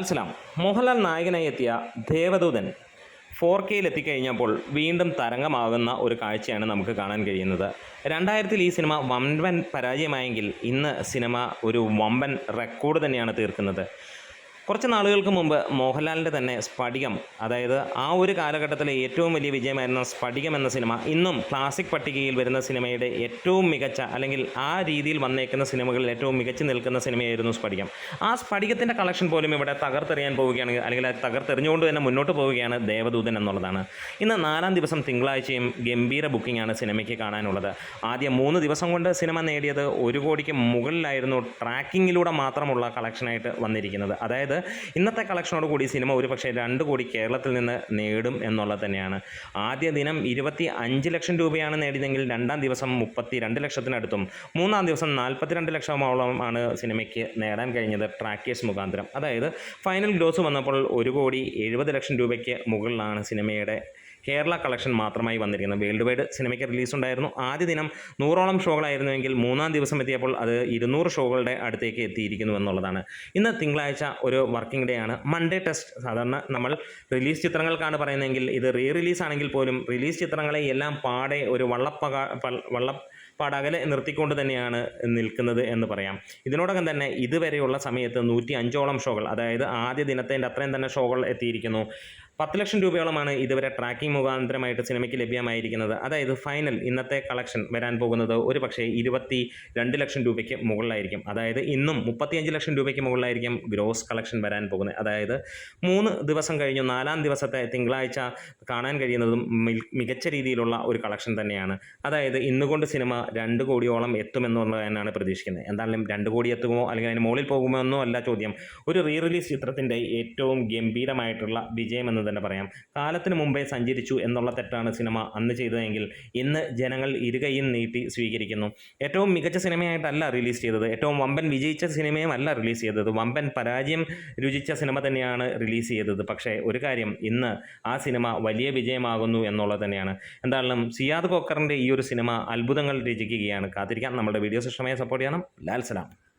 അസ്സലാം മോഹൻലാൽ നായകനായി എത്തിയ ദേവദൂതൻ ഫോർ കെയിൽ എത്തിക്കഴിഞ്ഞപ്പോൾ വീണ്ടും തരംഗമാകുന്ന ഒരു കാഴ്ചയാണ് നമുക്ക് കാണാൻ കഴിയുന്നത്. രണ്ടായിരത്തിൽ ഈ സിനിമ വമ്പൻ പരാജയമായെങ്കിൽ ഇന്ന് സിനിമ ഒരു വമ്പൻ റെക്കോർഡ് തന്നെയാണ് തീർക്കുന്നത്. കുറച്ച് നാളുകൾക്ക് മുമ്പ് മോഹൻലാലിന്റെ തന്നെ സ്ഫടികം അതായത് ആ ഒരു കാലഘട്ടത്തിലെ ഏറ്റവും വലിയ വിജയമായിരുന്ന സ്ഫടികം എന്ന സിനിമ ഇന്നും ക്ലാസിക് പട്ടികയിൽ വരുന്ന സിനിമയുടെ ഏറ്റവും മികച്ച അല്ലെങ്കിൽ ആ രീതിയിൽ വന്നേക്കുന്ന സിനിമകളിൽ ഏറ്റവും മികച്ചു നിൽക്കുന്ന സിനിമയായിരുന്നു സ്ഫടികം. ആ സ്ഫടികത്തിന്റെ കളക്ഷൻ പോലും ഇവിടെ തകർത്തെറിയാൻ പോവുകയാണ് അല്ലെങ്കിൽ അത് തകർത്തെറിഞ്ഞുകൊണ്ട് തന്നെ മുന്നോട്ട് പോവുകയാണ് ദേവദൂതൻ എന്നുള്ളതാണ്. ഇന്ന് നാലാം ദിവസം തിങ്കളാഴ്ചയും ഗംഭീര ബുക്കിംഗാണ് സിനിമയ്ക്ക് കാണാനുള്ളത്. ആദ്യ മൂന്ന് ദിവസം കൊണ്ട് സിനിമ നേടിയത് ഒരു കോടിക്ക് മുകളിലായിരുന്നു ട്രാക്കിങ്ങിലൂടെ മാത്രമുള്ള കളക്ഷനായിട്ട് വന്നിരിക്കുന്നത്. അതായത് ഇന്നത്തെ കളക്ഷനോട് കൂടി സിനിമ ഒരു പക്ഷേ രണ്ട് കോടി കേരളത്തിൽ നിന്ന് നേടും എന്നുള്ളത് തന്നെയാണ്. ആദ്യ ദിനം ഇരുപത്തി അഞ്ച് ലക്ഷം രൂപയാണ് നേടിയതെങ്കിൽ രണ്ടാം ദിവസം മുപ്പത്തി രണ്ട് ലക്ഷത്തിനടുത്തും മൂന്നാം ദിവസം നാൽപ്പത്തിരണ്ട് ലക്ഷമോളമാണ് സിനിമയ്ക്ക് നേടാൻ കഴിഞ്ഞത് ട്രാക്കേഴ്സ് മുഖാന്തരം. അതായത് ഫൈനൽ ഗ്രോസ് വന്നപ്പോൾ ഒരു കോടി എഴുപത് ലക്ഷം രൂപയ്ക്ക് മുകളിലാണ് സിനിമയുടെ കേരള കളക്ഷൻ മാത്രമായി വന്നിരിക്കുന്നത് വേൾഡ് വൈഡ് സിനിമയ്ക്ക് റിലീസ് ഉണ്ടായിരുന്നു. ആദ്യ ദിനം നൂറോളം ഷോകളായിരുന്നുവെങ്കിൽ മൂന്നാം ദിവസം എത്തിയപ്പോൾ അത് ഇരുന്നൂറ് ഷോകളുടെ അടുത്തേക്ക് എത്തിയിരിക്കുന്നു എന്നുള്ളതാണ്. ഇന്ന് തിങ്കളാഴ്ച ഒരു വർക്കിംഗ് ഡേ ആണ്. മൺഡേ ടെസ്റ്റ് സാധാരണ നമ്മൾ റിലീസ് ചിത്രങ്ങൾക്കാണ് പറയുന്നതെങ്കിൽ ഇത് റീ റിലീസ് ആണെങ്കിൽ പോലും റിലീസ് ചിത്രങ്ങളെ എല്ലാം പാടെ ഒരു വള്ളപ്പക വള്ള പാടകലെ നിർത്തിക്കൊണ്ട് തന്നെയാണ് നിൽക്കുന്നത് എന്ന് പറയാം. ഇതിനോടകം തന്നെ ഇതുവരെയുള്ള സമയത്ത് നൂറ്റി അഞ്ചോളം ഷോകൾ അതായത് ആദ്യ ദിനത്തിന്റെ അത്രയും തന്നെ ഷോകൾ എത്തിയിരിക്കുന്നു. പത്ത് ലക്ഷം രൂപയോളമാണ് ഇതുവരെ ട്രാക്കിംഗ് മുഖാന്തരമായിട്ട് സിനിമയ്ക്ക് ലഭ്യമായിരിക്കുന്നത്. അതായത് ഫൈനൽ ഇന്നത്തെ കളക്ഷൻ വരാൻ പോകുന്നത് ഒരു പക്ഷേ ഇരുപത്തി രണ്ട് ലക്ഷം രൂപയ്ക്ക് മുകളിലായിരിക്കും. അതായത് ഇന്നും മുപ്പത്തിയഞ്ച് ലക്ഷം രൂപയ്ക്ക് മുകളിലായിരിക്കും ഗ്രോസ് കളക്ഷൻ വരാൻ പോകുന്നത്. അതായത് മൂന്ന് ദിവസം കഴിഞ്ഞു നാലാം ദിവസത്തെ തിങ്കളാഴ്ച കാണാൻ കഴിയുന്നതും മികച്ച രീതിയിലുള്ള ഒരു കളക്ഷൻ തന്നെയാണ്. അതായത് ഇന്നുകൊണ്ട് സിനിമ രണ്ട് കോടിയോളം എത്തുമെന്നുള്ളത് തന്നെയാണ് പ്രതീക്ഷിക്കുന്നത്. എന്തായാലും രണ്ട് കോടി എത്തുമോ അല്ലെങ്കിൽ അതിന് മുകളിൽ പോകുമോ എന്നോ അല്ല ചോദ്യം. ഒരു റീ റിലീസ് ചിത്രത്തിന്റെ ഏറ്റവും ഗംഭീരമായിട്ടുള്ള വിജയം എന്ന് തന്നെ പറയാം. കാലത്തിന് മുമ്പേ സഞ്ചരിച്ചു എന്നുള്ള തെറ്റാണ് സിനിമ അന്ന് ചെയ്തതെങ്കിൽ ഇന്ന് ജനങ്ങൾ ഇരുകൈയും നീട്ടി സ്വീകരിക്കുന്നു. ഏറ്റവും മികച്ച സിനിമയായിട്ടല്ല റിലീസ് ചെയ്തത്. ഏറ്റവും വമ്പൻ വിജയിച്ച സിനിമയും അല്ല റിലീസ് ചെയ്തത്. വമ്പൻ പരാജയം രുചിച്ച സിനിമ തന്നെയാണ് റിലീസ് ചെയ്തത്. പക്ഷേ ഒരു കാര്യം ഇന്ന് ആ സിനിമ വലിയ വിജയമാകുന്നു എന്നുള്ളത് തന്നെയാണ്. എന്തായാലും സിയാദ് കോക്കറിന്റെ ഈ ഒരു സിനിമ അത്ഭുതങ്ങൾ രചിക്കുകയാണ്. കാത്തിരിക്കാം. നമ്മുടെ വീഡിയോസ് ഇഷ്ടമായി സപ്പോർട്ട് ചെയ്യണം. ലാൽ സലാം.